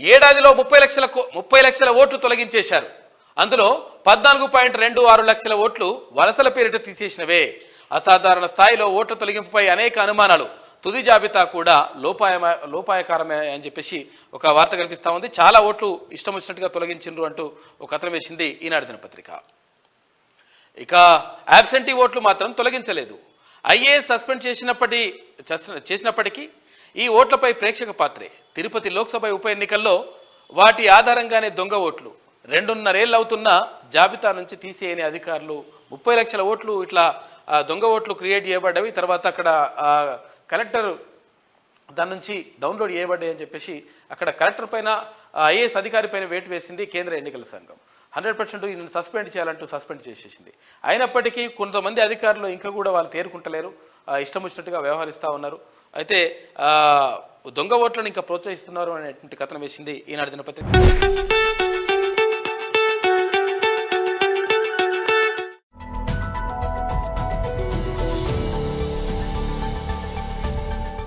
ఏడాదిలో ముప్పై లక్షల కో- ముప్పై లక్షల ఓట్లు తొలగించేశారు. అందులో పద్నాలుగు పాయింట్ రెండు ఆరు లక్షల ఓట్లు వలసల పేరిట తీసేసినవే. అసాధారణ స్థాయిలో ఓట్ల తొలగింపుపై అనేక అనుమానాలు. తుది జాబితా కూడా లోపాయమ లోపాయకారమే అని చెప్పేసి ఒక వార్త కనిపిస్తూ ఉంది. చాలా ఓట్లు ఇష్టం వచ్చినట్టుగా తొలగించిండ్రు అంటూ ఒక కథనం వేసింది ఈనాడు దినపత్రిక. ఇక యాబ్సెంటీ ఓట్లు మాత్రం తొలగించలేదు. ఐఏఎస్ సస్పెండ్ చేసినప్పటి చేసినప్పటికీ ఈ ఓట్లపై ప్రేక్షక పాత్రే. తిరుపతి లోక్సభ ఉప ఎన్నికల్లో వాటి ఆధారంగానే దొంగ ఓట్లు. రెండున్నరేళ్ళు అవుతున్న జాబితా నుంచి తీసేయని అధికారులు ముప్పై లక్షల ఓట్లు ఇట్లా దొంగ ఓట్లు క్రియేట్ చేయబడ్డవి తర్వాత అక్కడ కలెక్టర్ దాని నుంచి డౌన్లోడ్ చేయబడ్డాయి అని చెప్పేసి అక్కడ కలెక్టర్ పైన ఐఏఎస్ అధికారి పైన వేటు వేసింది కేంద్ర ఎన్నికల సంఘం. హండ్రెడ్ పర్సెంట్ ఈయన సస్పెండ్ చేయాలంటూ సస్పెండ్ చేసేసింది. అయినప్పటికీ కొంతమంది అధికారులు ఇంకా కూడా వాళ్ళు తేరుకుంటలేరు. ఇష్టం వచ్చినట్టుగా వ్యవహరిస్తూ ఉన్నారు. అయితే దొంగ ఓట్లను ఇంకా ప్రోత్సహిస్తున్నారు అనేటువంటి కథనం వేసింది ఈనాడు దినపత్రిక.